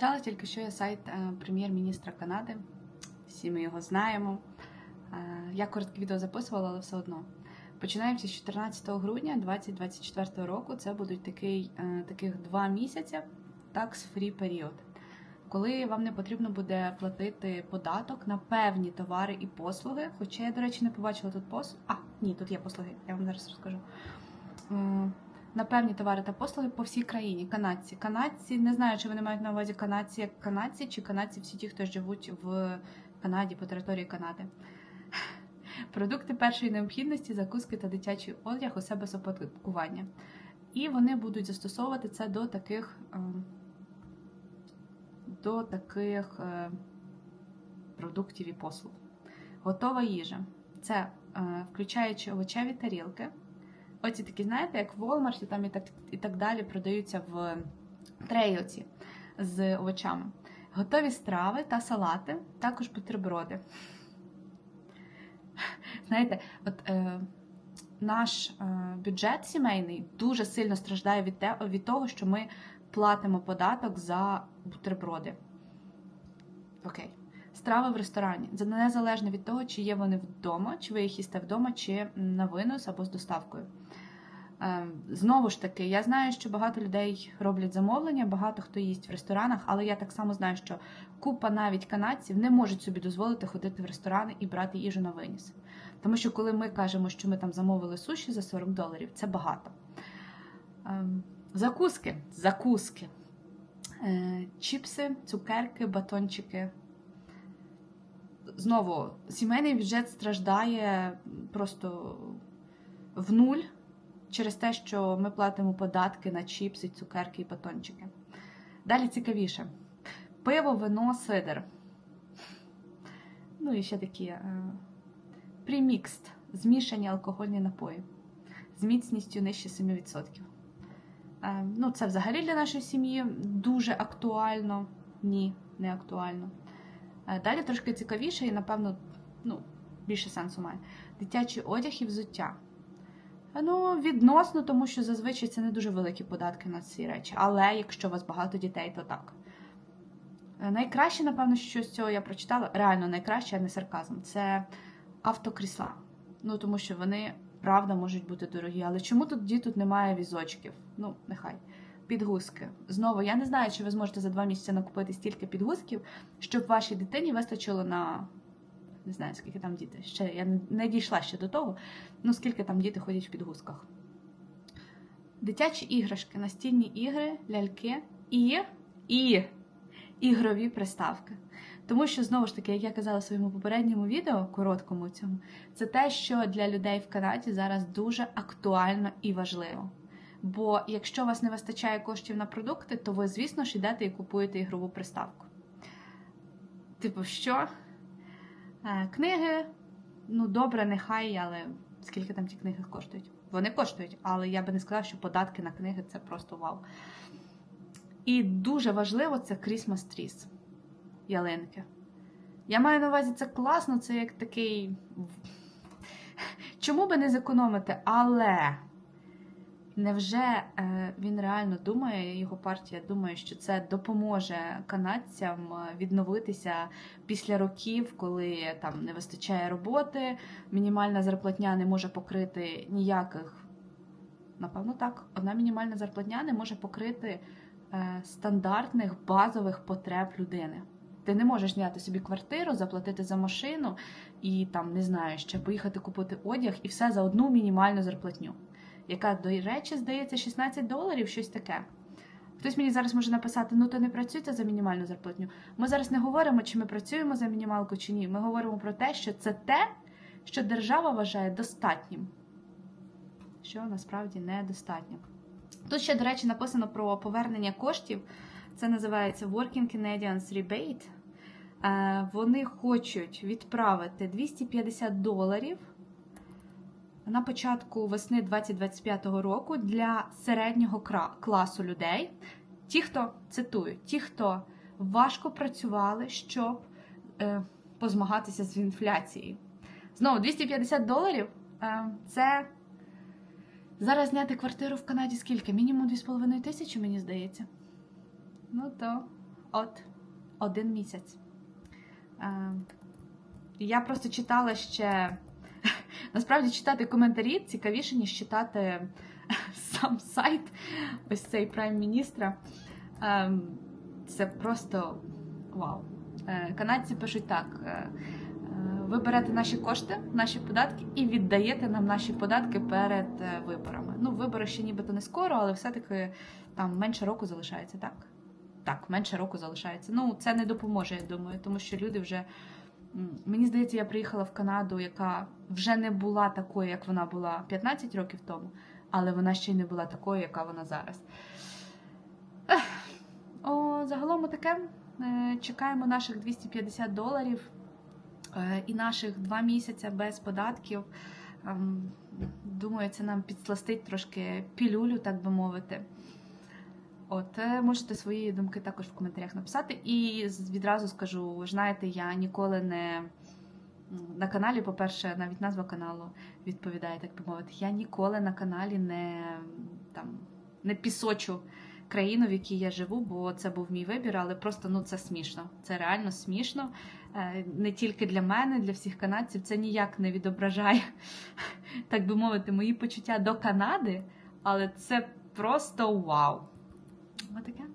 Прочитала тільки що я сайт е, прем'єр-міністра Канади. Всі ми його знаємо. Е, Я коротке відео записувала, але все одно. Починаємося з 14 грудня 2024 року. Це будуть такий, е, таких два місяці tax-free період, коли вам не потрібно буде платити податок на певні товари і послуги. Хоча я, до речі, не побачила тут послуги. А, ні, тут є послуги, я вам зараз розкажу. На певні товари та послуги по всій країні. Канадці. Канадці не знаю, чи вони мають на увазі канадці як канадці, чи канадці всі ті, хто живуть в Канаді по території Канади. Продукти першої необхідності, закуски та дитячий одяг у себе з оподаткування. І вони будуть застосовувати це до таких ем, до таких е, продуктів і послуг. Готова їжа. Це е, включаючи овочеві тарілки. Оці такі, знаєте, як в Walmart там і так, і так далі продаються в трейлці з овочами. Готові страви та салати, також бутерброди. Знаєте, от е, наш е, бюджет сімейний дуже сильно страждає від, те, від того, що ми платимо податок за бутерброди. Окей. Страви в ресторані. Це незалежно від того, чи є вони вдома, чи ви їх їсте вдома, чи на винос або з доставкою. Е, Знову ж таки, я знаю, що багато людей роблять замовлення, багато хто їсть в ресторанах, але я так само знаю, що купа навіть канадців не можуть собі дозволити ходити в ресторани і брати їжу на виніс. Тому що коли ми кажемо, що ми там замовили суші за 40 доларів, це багато. Ем, Закуски, закуски, Е, чіпси, цукерки, батончики. Знову, сімейний бюджет страждає просто в нуль через те, що ми платимо податки на чіпси, цукерки і батончики. Далі цікавіше: пиво, вино, сидр. Ну і ще такі е, премікст, змішані алкогольні напої з міцністю нижче 7%. Е, ну, це взагалі для нашої сім'ї дуже актуально. Ні, не актуально. Е, Далі трошки цікавіше і, напевно, ну, більше сенсу має. Дитячий одяг і взуття. Е, Ну, відносно, тому що зазвичай це не дуже великі податки на ці речі. Але якщо у вас багато дітей, то так. Е, Найкраще, напевно, що з цього я прочитала, реально найкраще, а не сарказм, це автокрісла. Ну, тому що вони, правда, можуть бути дорогі. Але чому тоді тут немає візочків? Ну, нехай. Підгузки. Знову, я не знаю, чи ви зможете за два місяці накупити стільки підгузків, щоб вашій дитині вистачило на. Не знаю, скільки там діти. Ще я не- дійшла ще до того. Ну, скільки там діти ходять в підгузках. Дитячі іграшки, настільні ігри, ляльки і, і ігрові приставки. Тому що, знову ж таки, як я казала в своєму попередньому відео, короткому цьому, це те, що для людей в Канаді зараз дуже актуально і важливо. Бо якщо у вас не вистачає коштів на продукти, то ви, звісно ж, йдете і купуєте ігрову приставку. Типу, що? Е, Книги, ну добре, нехай, але скільки там ті книги коштують? Вони коштують, але я би не сказала, що податки на книги це просто вау. І дуже важливо це Christmas trees, ялинки. Я маю на увазі, це класно, це як такий. Чому би не зекономити? Але невже е, він реально думає, його партія думає, що це допоможе канадцям е, відновитися після років, коли там не вистачає роботи, мінімальна зарплатня не може покрити ніяких. Напевно, так, одна мінімальна зарплатня не може покрити е, стандартних базових потреб людини. Ти не можеш зняти собі квартиру, заплатити за машину і там не знаю, ще поїхати купити одяг і все за одну мінімальну зарплатню, яка, до речі, здається, 16 доларів, щось таке. Хтось мені зараз може написати: ну то не працюйте за мінімальну зарплатню. Ми зараз не говоримо, чи ми працюємо за мінімалку, чи ні. Ми говоримо про те, що це те, що держава вважає достатнім, що насправді недостатньо. Тут ще, до речі, написано про повернення коштів. Це називається Working Canadians Rebate. Е, Вони хочуть відправити 250 доларів на початку весни 2025 року для середнього класу людей. Ті, хто цитую, ті, хто важко працювали, щоб е, позмагатися з інфляцією. Знову 250 доларів е, це зараз зняти квартиру в Канаді скільки? Мінімум 2,5 тисячі, мені здається. Ну то От один місяць. Е, Я просто читала ще. Насправді читати коментарі цікавіше, ніж читати сам сайт ось цей прайм-міністра. Ем, Це просто вау. Е, Канадці пишуть так: е, е, ви берете наші кошти, наші податки і віддаєте нам наші податки перед е, виборами. Ну, вибори ще нібито не скоро, але все-таки там менше року залишається, так? Так, менше року залишається. Ну, це не допоможе, я думаю, тому що люди вже. Мені здається, я приїхала в Канаду, яка вже не була такою, як вона була 15 років тому, але вона ще й не була такою, яка вона зараз. О, загалом таке. Е, Чекаємо наших 250 доларів е, і наших два місяці без податків. Ем, Думаю, це нам підсластить трошки пілюлю, так би мовити. От, е, можете свої думки також в коментарях написати. І відразу скажу: ви знаєте, я ніколи не на каналі, по-перше, навіть назва каналу відповідає, так би мовити. Я ніколи на каналі не там не пісочу країну, в якій я живу, бо це був мій вибір, але просто ну це смішно. Це реально смішно. Е, Не тільки для мене, для всіх канадців. Це ніяк не відображає, так би мовити, мої почуття до Канади, але це просто вау. What the cat?